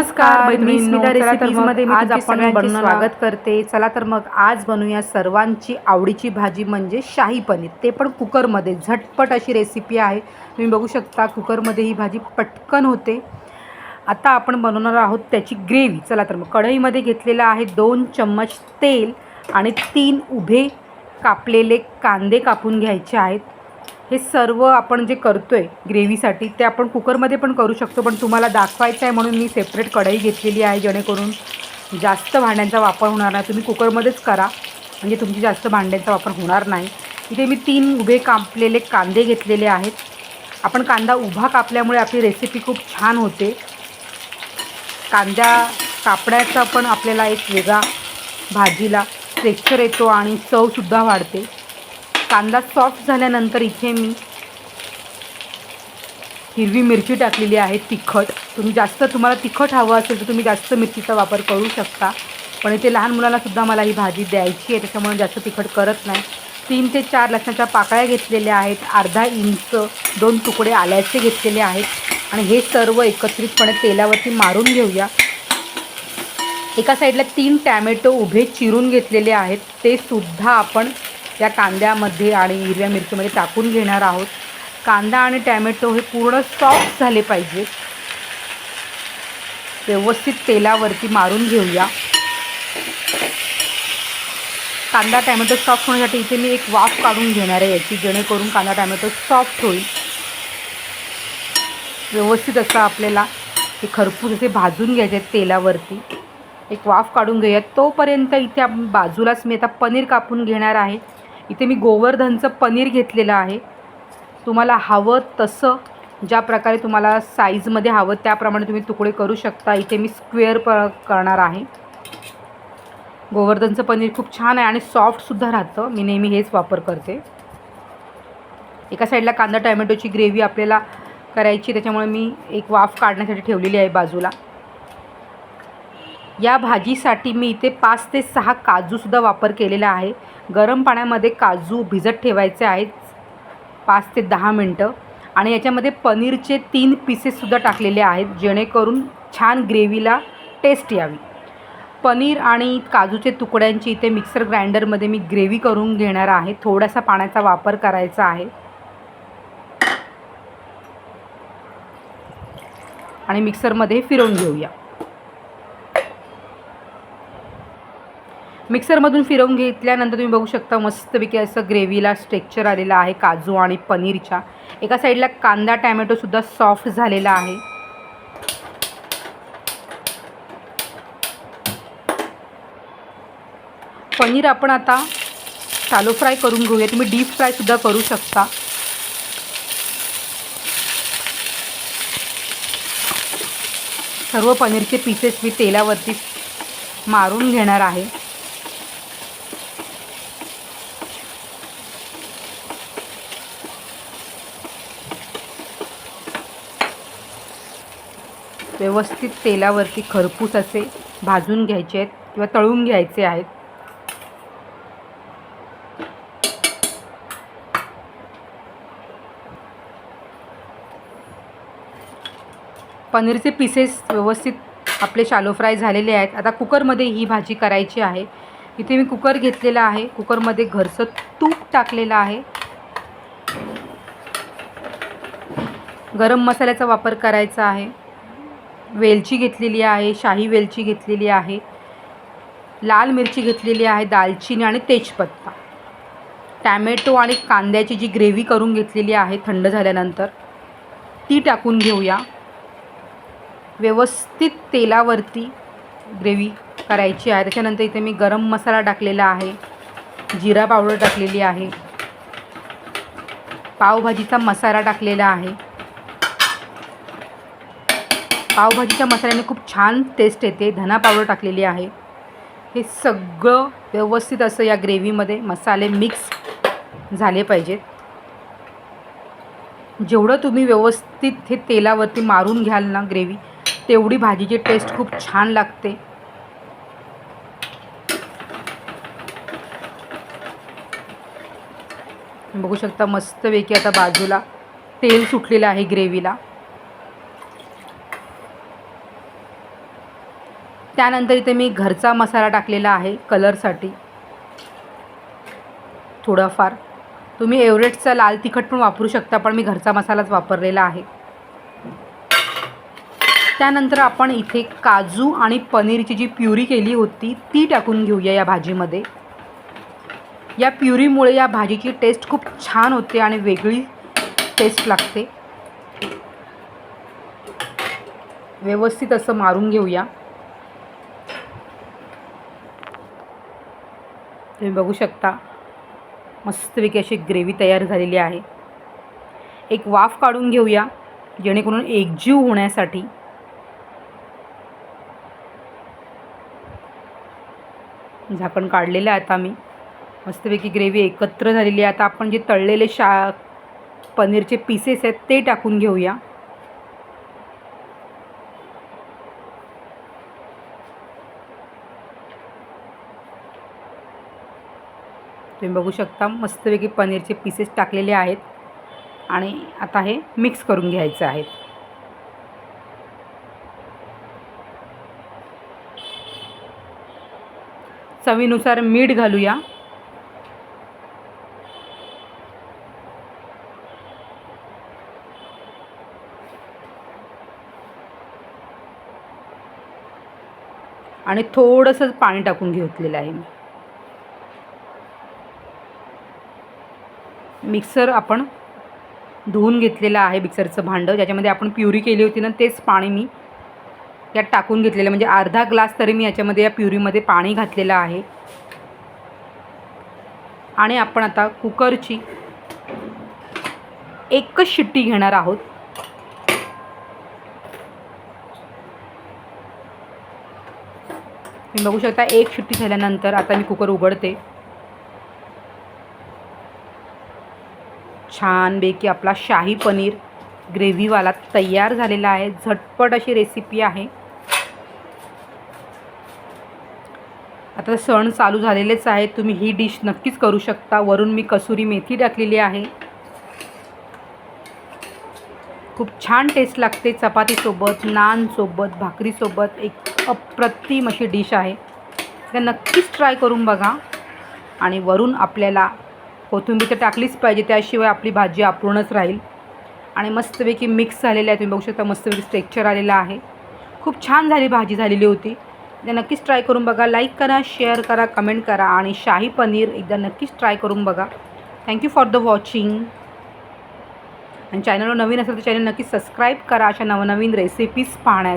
नमस्कार मी मी आज आपण स्वागत करते. चला तर मग आज बनवूया सर्वांची आवडीची भाजी म्हणजे शाही पनीर. ते पण कुकरमध्ये. झटपट अशी रेसिपी आहे. तुम्ही बघू शकता कुकरमध्ये ही भाजी पटकन होते. आता आपण बनवणार आहोत त्याची ग्रेव्ही. चला तर मग कढईमध्ये घेतलेलं आहे दोन चम्मच तेल आणि तीन उभे कापलेले कांदे कापून घ्यायचे आहेत. हे सर्व आपण जे करतो आहे ग्रेव्हीसाठी ते आपण कुकरमध्ये पण करू शकतो पण तुम्हाला दाखवायचं आहे म्हणून मी सेपरेट कढई घेतलेली आहे जेणेकरून जास्त भांड्यांचा वापर होणार नाही. तुम्ही कुकरमध्येच करा म्हणजे तुमची जास्त भांड्यांचा वापर होणार नाही. इथे मी तीन उभे कापलेले कांदे घेतलेले आहेत. आपण कांदा उभा कापल्यामुळे आपली रेसिपी खूप छान होते. कांदा कापण्याचा पण आपल्याला एक वेगळा भाजीला टेक्स्चर येतो आणि चवसुद्धा वाढते. कांदा सॉफ्ट झाल्यानंतर इथे मी हिरवी मिरची टाकलेली आहे तिखट. तुम्ही जास्त तुम्हाला तिखट हवं असेल तर तुम्ही जास्त मिरचीचा वापर करू शकता. पण इथे लहान मुलांनासुद्धा मला ही भाजी द्यायची आहे त्याच्यामुळे जास्त तिखट करत नाही. तीन ते चार लसणाच्या पाकळ्या घेतलेल्या आहेत अर्धा इंच दोन तुकडे आल्याचे घेतलेले आहेत. आणि हे सर्व एकत्रितपणे तेलावरती मारून घेऊया. एका साईडला तीन टॅमॅटो उभे चिरून घेतलेले आहेत ते सुद्धा आपण या कांद्यामध्ये आणि हिरव्या मिरचीमध्ये टाकून घेणार आहोत. कांदा आणि टॅमॅटो हे पूर्ण सॉफ्ट झाले पाहिजे व्यवस्थित तेलावरती मारून घेऊया. कांदा टॅमॅटो सॉफ्ट होण्यासाठी इथे मी एक वाफ काढून घेणार आहे याची जेणेकरून कांदा टॅमॅटो सॉफ्ट होईल. व्यवस्थित असं आपल्याला हे खरपूस असे भाजून घ्यायचे आहेत तेलावरती. एक वाफ काढून घेऊया. तोपर्यंत इथे आपण बाजूलाच मी आता पनीर कापून घेणार आहे. इथे मी गोवर्धनचं पनीर घेतलेलं आहे. तुम्हाला हवं तसं ज्या प्रकारे तुम्हाला साईजमध्ये हवं त्याप्रमाणे तुम्ही तुकडे करू शकता. इथे मी स्क्वेअर प करणार आहे. गोवर्धनचं पनीर खूप छान आहे आणि सॉफ्टसुद्धा राहतं. मी नेहमी हेच वापर करते. एका साईडला कांदा टॅमॅटोची ग्रेव्ही आपल्याला करायची त्याच्यामुळे मी एक वाफ काढण्यासाठी ठेवलेली आहे बाजूला. या भाजीसाठी मी इथे पाच ते सहा काजूसुद्धा वापर केलेला आहे. गरम पाण्यामध्ये काजू भिजत ठेवायचे आहेत. पाच ते दहा मिनटं. आणि याच्यामध्ये पनीरचे तीन पीसेससुद्धा टाकलेले आहेत जेणेकरून छान ग्रेव्हीला टेस्ट यावी. पनीर आणि काजूचे तुकड्यांची इथे मिक्सर ग्राइंडरमध्ये मी ग्रेव्ही करून घेणार आहे. थोडासा पाण्याचा वापर करायचा आहे. आणि मिक्सरमध्ये फिरवून घेऊया. मिक्सरमधून फिरवून घेतल्यानंतर तुम्ही बघू शकता मस्तपैकी असं ग्रेव्हीला स्ट्रेक्चर आलेलं आहे काजू आणि पनीरच्या. एका साईडला कांदा टॅमॅटोसुद्धा सॉफ्ट झालेला आहे. पनीर आपण आता शालो फ्राय करून घेऊया. तुम्ही डीप फ्रायसुद्धा करू शकता. सर्व पनीरचे पीसेस मी तेलावरती मारून घेणार आहे. व्यवस्थित तेलावरती खरपूस असे भाजून घ्यायचे आहेत किंवा तळून घ्यायचे आहेत. पनीरचे पीसेस व्यवस्थित आपले शालो फ्राय झालेले आहेत. आता कुकरमध्ये ही भाजी करायची आहे. इथे मी कुकर घेतलेला आहे. कुकरमध्ये घरचं तूप टाकलेलं आहे. गरम मसाल्याचा वापर करायचा आहे. वेलची घेतलेली आहे शाही वेलची घेतलेली आहे लाल मिरची घेतलेली आहे दालचिनी आणि तेजपत्ता. टॅमॅटो आणि कांद्याची जी ग्रेव्ही करून घेतलेली आहे थंड झाल्यानंतर ती टाकून घेऊया. व्यवस्थित तेलावरती ग्रेव्ही करायची आहे. त्याच्यानंतर इथे मी गरम मसाला टाकलेला आहे जिरा पावडर टाकलेली आहे पावभाजीचा मसाला टाकलेला आहे. पावभाजीच्या मसाल्याने खूप छान टेस्ट येते. धना पावडर टाकलेली आहे. हे सगळं व्यवस्थित असं या ग्रेव्हीमध्ये मसाले मिक्स झाले पाहिजेत. जेवढं तुम्ही व्यवस्थित हे तेलावरती मारून घ्याल ना ग्रेव्ही तेवढी भाजीची टेस्ट खूप छान लागते. बघू शकता मस्तपैकी आता बाजूला तेल सुटलेलं आहे ग्रेव्हीला त्यानंतर इथे मी घरचा मसाला टाकलेला आहे कलरसाठी. थोडाफार. तुम्ही एव्हरेस्टचा लाल तिखट पण वापरू शकता पण मी घरचा मसालाच वापरलेला आहे. त्यानंतर आपण इथे काजू आणि पनीरची जी प्युरी केली होती ती टाकून घेऊया या भाजीमध्ये. या प्युरीमुळे या भाजीची टेस्ट खूप छान होते आणि वेगळी टेस्ट लागते. व्यवस्थित असं मारून घेऊया. तुम्ही बघू शकता. मस्तपैकी अशी ग्रेव्ही तयार झालेली आहे. एक वाफ काढून घेऊया जेणेकरून एकजीव होण्यासाठी. झाकण काढलेलं आहे आता मी मस्तपैकी ग्रेव्ही एकत्र झालेली आहे. आता आपण जे तळलेले शा पनीरचे पीसेस आहेत ते टाकून घेऊया. तुम्ही बघू शकता मस्तपैकी पनीरचे पीसेस टाकलेले आहेत. आणि आता हे मिक्स करून घ्यायचं आहे. चवीनुसार मीठ घालूया. आणि थोडंसं पाणी टाकून घेतलेलं आहे मी. मिक्सर आपण धुवून घेतलेलं आहे मिक्सरचं भांडं. ज्याच्यामध्ये आपण प्युरी केली होती ना तेच पाणी मी यात टाकून घेतलेलं म्हणजे अर्धा ग्लास तरी मी याच्यामध्ये या प्युरीमध्ये पाणी घातलेलं आहे. आणि आपण आता कुकरची एकच शिट्टी घेणार आहोत. तुम्ही बघू शकता एक शिट्टी झाल्यानंतर आता मी कुकर उघडते. छानपैकी आपला शाही पनीर ग्रेव्हीवाला तयार झालेला आहे. झटपट अशी रेसिपी आहे. आता सण चालू झालेलेच आहे. तुम्ही ही डिश नक्कीच करू शकता. वरून मी कसुरी मेथी टाकलेली आहे. खूप छान टेस्ट लागते चपातीसोबत नानसोबत भाकरीसोबत एक अप्रतिम अशी डिश आहे. तर नक्कीच ट्राय करून बघा. आणि वरून आपल्याला कोथिंबीर तर टाकलीच पाहिजे त्याशिवाय आपली भाजी अपूर्णच राहील. आणि मस्तपैकी मिक्स झालेली आहे तुम्ही बघू शकता मस्तपैकी स्ट्रेक्चर आलेलं आहे. खूप छान झाली भाजी झालेली होती. ते नक्कीच ट्राय करून बघा लाईक करा शेअर करा कमेंट करा आणि शाही पनीर एकदा नक्कीच ट्राय करून बघा. थँक्यू फॉर द वॉचिंग आणि चॅनलवर नवीन असेल तर चॅनल नक्की सबस्क्राईब करा अशा नवनवीन रेसिपीज पाहण्यात